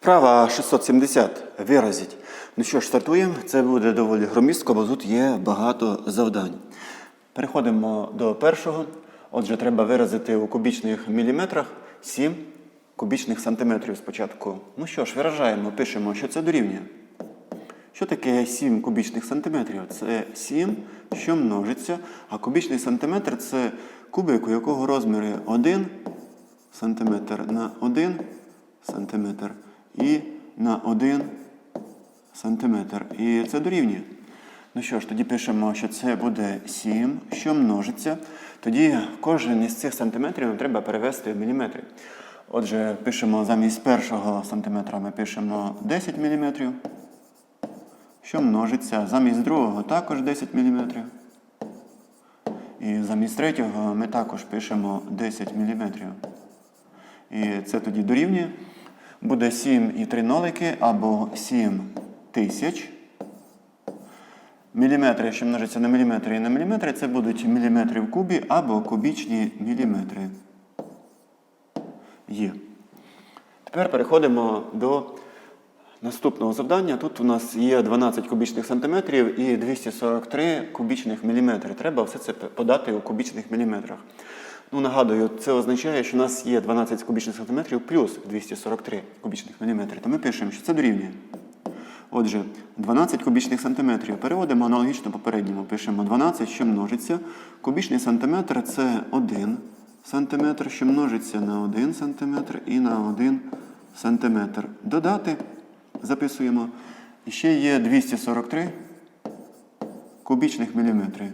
Вправа 670. Виразіть. Ну що ж, стартуємо. Це буде доволі громістко, бо тут є багато завдань. Переходимо до першого. Отже, треба виразити у кубічних міліметрах 7 кубічних сантиметрів спочатку. Ну що ж, виражаємо, пишемо, що це дорівнює. Що таке 7 кубічних сантиметрів? Це 7, що множиться, а кубічний сантиметр це кубик, у якого розміри 1 сантиметр на 1 сантиметр і на 1 сантиметр. І це дорівнює. Ну що ж, тоді пишемо, що це буде 7, що множиться. Тоді кожен із цих сантиметрів нам треба перевести в міліметри. Отже, пишемо замість першого сантиметра ми пишемо 10 міліметрів що множиться. Замість другого також 10 мм. І замість третього ми також пишемо 10 мм. І це тоді дорівнює. Буде 7 і 3 нолики або 7 тисяч. Міліметри, що множиться на міліметри і на міліметри, це будуть міліметри в кубі або кубічні міліметри. Є. Тепер переходимо до Наступного завдання. Тут у нас є 12 кубічних сантиметрів і 243 кубічних міліметри. Треба все це подати у кубічних міліметрах. Ну, нагадую, це означає, що у нас є 12 кубічних сантиметрів плюс 243 кубічних міліметри. То ми пишемо, що це дорівнює. Отже, 12 кубічних сантиметрів переводимо аналогічно попередньому. Пишемо 12, що множиться. Кубічний сантиметр це 1 сантиметр, що множиться на 1 сантиметр і на 1 сантиметр. Додати записуємо. І ще є 243 кубічних міліметри.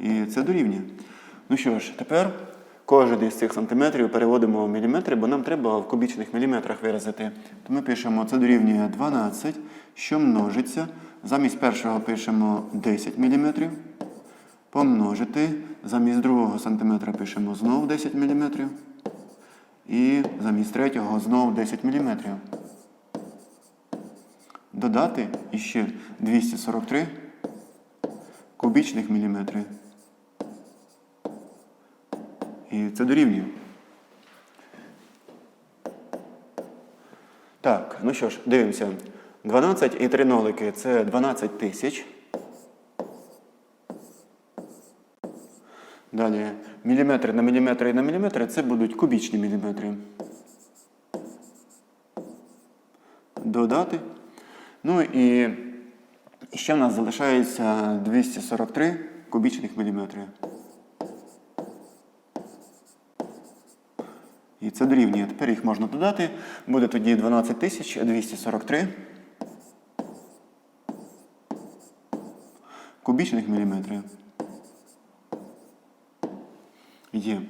І це дорівнює. Ну що ж, тепер кожен із цих сантиметрів переводимо в міліметри, бо нам треба в кубічних міліметрах виразити. То ми пишемо, це дорівнює 12, що множиться. Замість першого пишемо 10 міліметрів. Помножити. Замість другого сантиметра пишемо знову 10 міліметрів. І замість третього знову 10 мм. Додати іще 243 кубічних міліметри. І це дорівнює. Так, ну що ж, дивимося. 12 і 3 нолики це 12 тисяч. Далі міліметри на міліметри і на міліметри це будуть кубічні міліметри. Додати. Ну і ще в нас залишається 243 кубічних міліметри. І це дорівнює. Тепер їх можна додати. Буде тоді 12243 кубічних міліметрів. Є.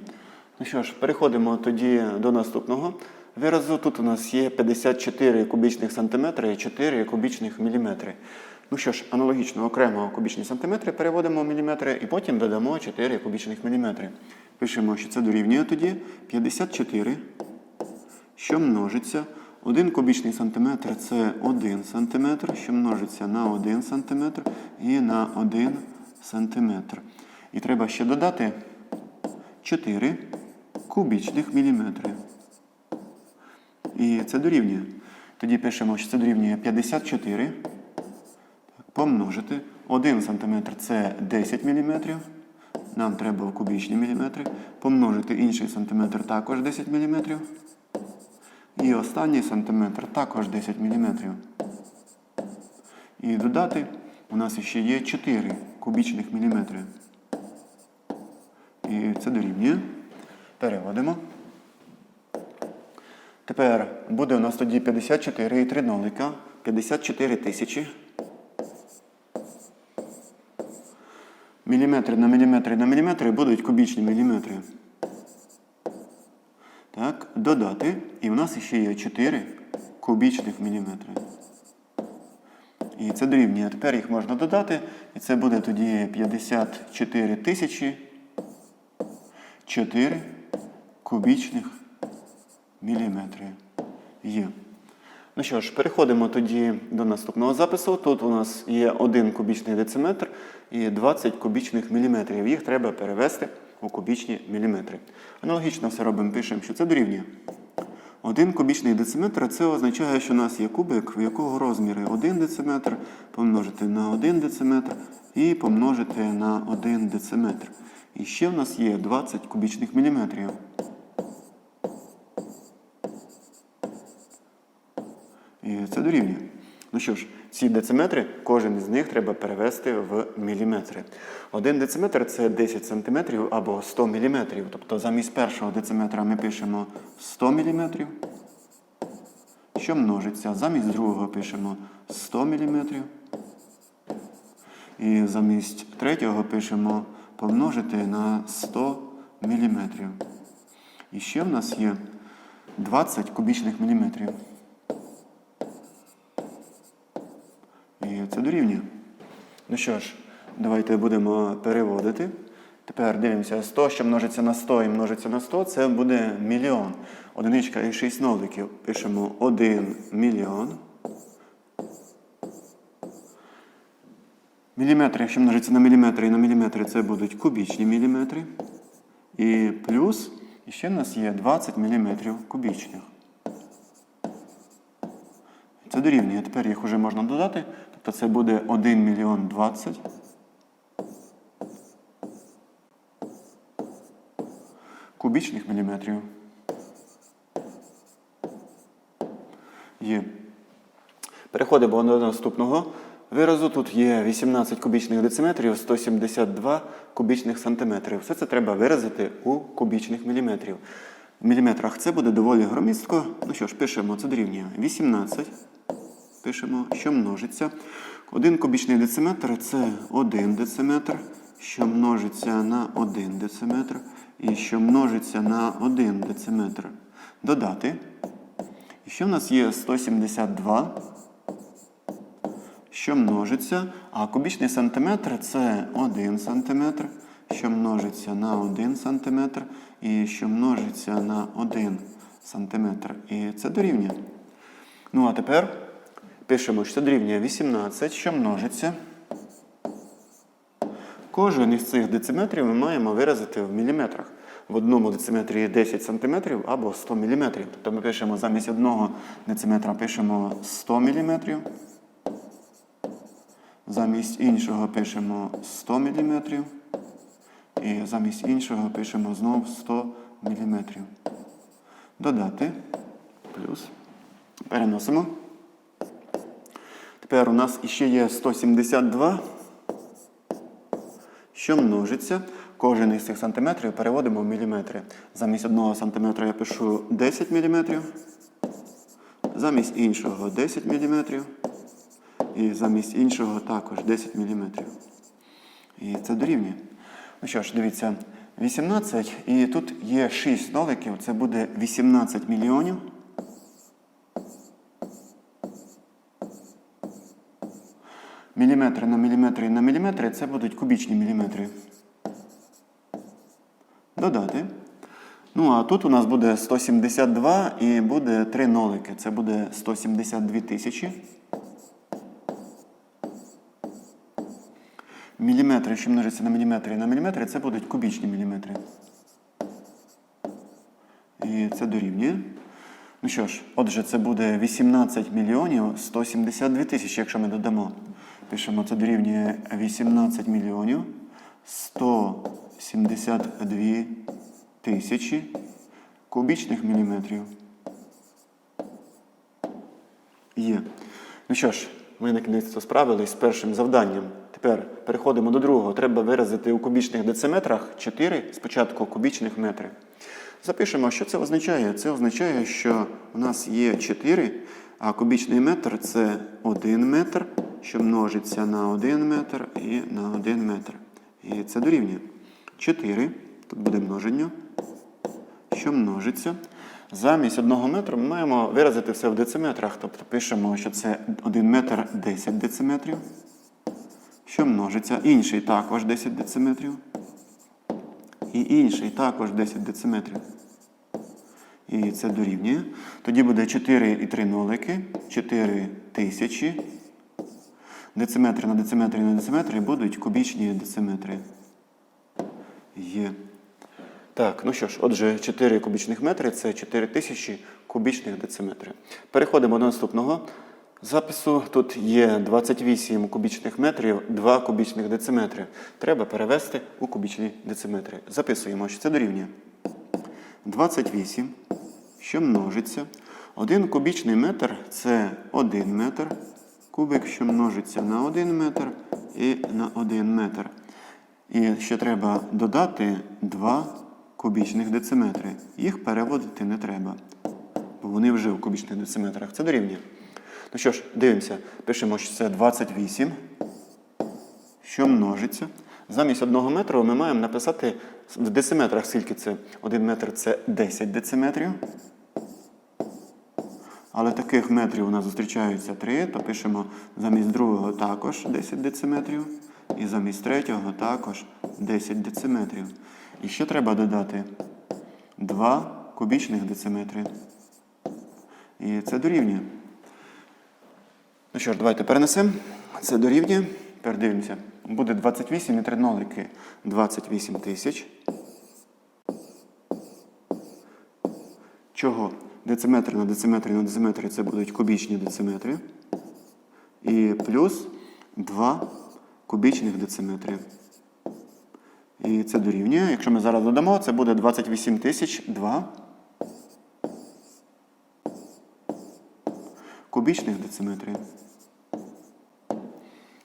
Ну що ж, переходимо тоді до наступного виразу. Тут у нас є 54 кубічних сантиметри і 4 кубічних міліметри. Ну що ж, аналогічно окремо кубічні сантиметри переводимо в міліметри і потім додамо 4 кубічних міліметри. Пишемо, що це дорівнює тоді 54, що множиться. 1 кубічний сантиметр це 1 сантиметр, що множиться на 1 сантиметр і на 1 сантиметр. І треба ще додати 4 кубічних міліметри. І це дорівнює. Тоді пишемо, що це дорівнює 54. Помножити. 1 см це 10 мм. Нам треба в кубічні міліметри. Помножити інший сантиметр також 10 мм. І останній сантиметр також 10 мм. І додати у нас ще є 4 кубічних міліметри. І це дорівнює. Переводимо. Тепер буде у нас тоді 54 і 3 нолика. 54 тисячі. Міліметри на міліметри на міліметри будуть кубічні міліметри. Так, додати. І в нас ще є 4 кубічних міліметри. І це дорівнює. Тепер їх можна додати. І це буде тоді 54 тисячі 4 кубічних міліметри. Є. Ну що ж, переходимо тоді до наступного запису. Тут у нас є 1 кубічний дециметр і 20 кубічних міліметрів. Їх треба перевести у кубічні міліметри. Аналогічно все робимо, пишемо, що це дорівнює. Один кубічний дециметр це означає, що у нас є кубик, в якого розміри 1 дециметр помножити на 1 дециметр і помножити на 1 дециметр. І ще в нас є 20 кубічних міліметрів. І це дорівнює. Ну що ж, ці дециметри, кожен із них треба перевести в міліметри. Один дециметр це 10 сантиметрів або 100 міліметрів. Тобто замість першого дециметра ми пишемо 100 міліметрів, що множиться. Замість другого пишемо 100 міліметрів. І замість третього пишемо помножити на 100 міліметрів. І ще в нас є 20 кубічних міліметрів. Це дорівнює. Ну що ж, давайте будемо переводити. Тепер дивимося, 100, що множиться на 100 і множиться на 100, це буде мільйон. Одиничка і 6 ноликів. Пишемо 1 мільйон. Міліметри, якщо множиться на міліметри і на міліметри, це будуть кубічні міліметри. І плюс, і ще в нас є 20 міліметрів кубічних. Це дорівнює. Тепер їх вже можна додати. Тобто це буде 1 мільйон 20. Кубічних міліметрів. Є. Переходимо до наступного виразу. Тут є 18 кубічних дециметрів, 172 кубічних сантиметрів. Все це треба виразити у кубічних міліметрів. В міліметрах це буде доволі громістко. Ну що ж, пишемо, це дорівнює 18. Пишемо, що множиться. Один кубічний дециметр це 1 дециметр, що множиться на 1 дециметр, і що множиться на 1 дециметр. Додати. І що в нас є 172, що множиться, а кубічний сантиметр це 1 сантиметр, що множиться на 1 сантиметр, і що множиться на 1 сантиметр. І це дорівнює. Ну а тепер пишемо, що це дорівнює 18, що множиться. Кожен із цих дециметрів ми маємо виразити в міліметрах. В одному дециметрі 10 см або 100 мм. Тобто ми пишемо замість одного дециметра пишемо 100 мм. Замість іншого пишемо 100 мм. І замість іншого пишемо знову 100 мм. Додати. Плюс. Переносимо. Тепер у нас іще є 172, що множиться. Кожен із цих сантиметрів переводимо в міліметри. Замість одного сантиметра я пишу 10 міліметрів, замість іншого 10 міліметрів, і замість іншого також 10 міліметрів. І це дорівнює. Ну що ж, дивіться, 18, і тут є 6 ноликів, це буде 18 мільйонів. Міліметри на міліметри на міліметри це будуть кубічні міліметри. Додати. Ну, а тут у нас буде 172 і буде 3 нолики. Це буде 172 тисячі. Міліметри, що множиться на міліметри і на міліметри, це будуть кубічні міліметри. І це дорівнює. Ну що ж, отже, це буде 18 мільйонів 172 тисячі, якщо ми додамо. Пишемо, це дорівнює 18 мільйонів 172 тисячі кубічних міліметрів. Є. Ну що ж, ми на кінець справились з першим завданням. Тепер переходимо до другого. Треба виразити у кубічних дециметрах 4 спочатку кубічних метри. Запишемо, що це означає. Це означає, що у нас є 4, а кубічний метр це 1 метр, що множиться на 1 метр і на 1 метр. І це дорівнює 4. Тут буде множення, що множиться. Замість 1 метру ми маємо виразити все в дециметрах. Тобто пишемо, що це 1 метр 10 дециметрів, що множиться. Інший також 10 дециметрів. І інший також 10 дециметрів. І це дорівнює. Тоді буде 4 і 3 нолики, 4 тисячі. Дециметри на дециметри на дециметри будуть кубічні дециметри. Є. Так, ну що ж, отже, 4 кубічних метри це 4 тисячі кубічних дециметри. Переходимо до наступного запису. Тут є 28 кубічних метрів, 2 кубічних дециметри. Треба перевести у кубічні дециметри. Записуємо, що це дорівнює. 28, що множиться. 1 кубічний метр це 1 метр. Кубик, що множиться на 1 метр і на 1 метр. І ще треба додати 2 кубічних дециметри. Їх переводити не треба, бо вони вже в кубічних дециметрах. Це дорівнює. Ну що ж, дивимося. Пишемо, що це 28, що множиться. Замість 1 метру ми маємо написати в дециметрах, скільки це 1 метр це 10 дециметрів. Але таких метрів у нас зустрічаються 3, то пишемо замість другого також 10 дециметрів. І замість третього також 10 дециметрів. І ще треба додати 2 кубічних дециметри. І це дорівнює. Ну що ж, давайте перенесемо. Це дорівнює. Тепер дивимося. Буде 28 і 3 нолики. 28 тисяч. Чого? Дециметри на дециметри на дециметри це будуть кубічні дециметри. І плюс 2 кубічних дециметри. І це дорівнює. Якщо ми зараз додамо, це буде 28 тисяч 2 кубічних дециметри.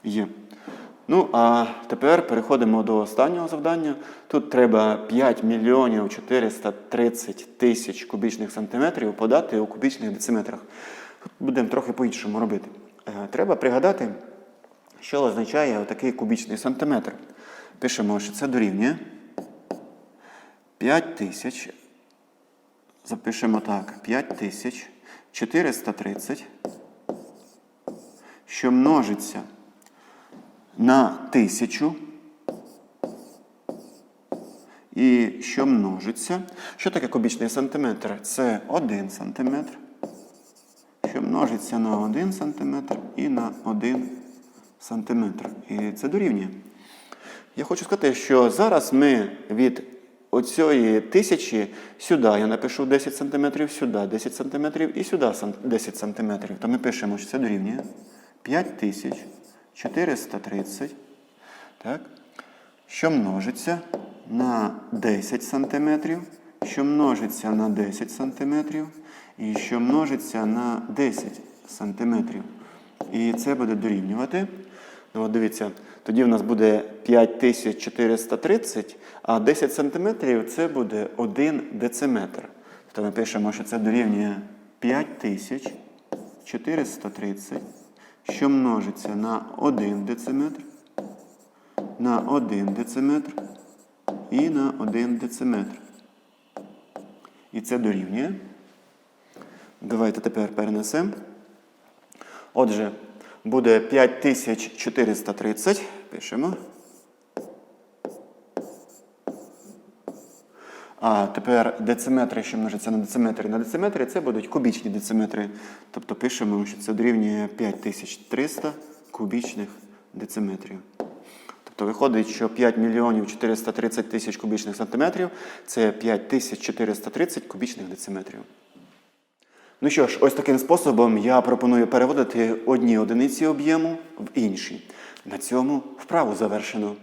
Є. Ну, а тепер переходимо до останнього завдання. Тут треба 5 мільйонів 430 тисяч кубічних сантиметрів подати у кубічних дециметрах. Тут будемо трохи по-іншому робити. Е, Треба пригадати, що означає отакий кубічний сантиметр. Пишемо, що це дорівнює 5 тисяч. Запишемо так, 5 тисяч 430, що множиться на тисячу. І що множиться. Що таке кубічний сантиметр? Це 1 сантиметр, що множиться на 1 сантиметр і на 1 сантиметр. І це дорівнює. Я хочу сказати, що зараз ми від оцієї тисячі сюди я напишу 10 см, сюди 10 см і сюди 10 см. То ми пишемо, що це дорівнює 5430, так, що множиться на 10 см, що множиться на 10 см і що множиться на 10 см. І це буде дорівнювати. Ну, от дивіться, тоді в нас буде 5430, а 10 сантиметрів це буде 1 дециметр. Тобто ми пишемо, що це дорівнює 5430, що множиться на 1 дециметр, на 1 дециметр і на 1 дециметр. І це дорівнює. Давайте тепер перенесемо. Отже, буде 5430. Пишемо. А тепер дециметри, що множаться на дециметри на дециметри, це будуть кубічні дециметри. Тобто пишемо, що це дорівнює 5300 кубічних дециметрів. Тобто виходить, що 5 мільйонів 430 тисяч кубічних сантиметрів це 5430 кубічних дециметрів. Ну що ж, ось таким способом я пропоную переводити одні одиниці об'єму в інші. На цьому вправу завершено.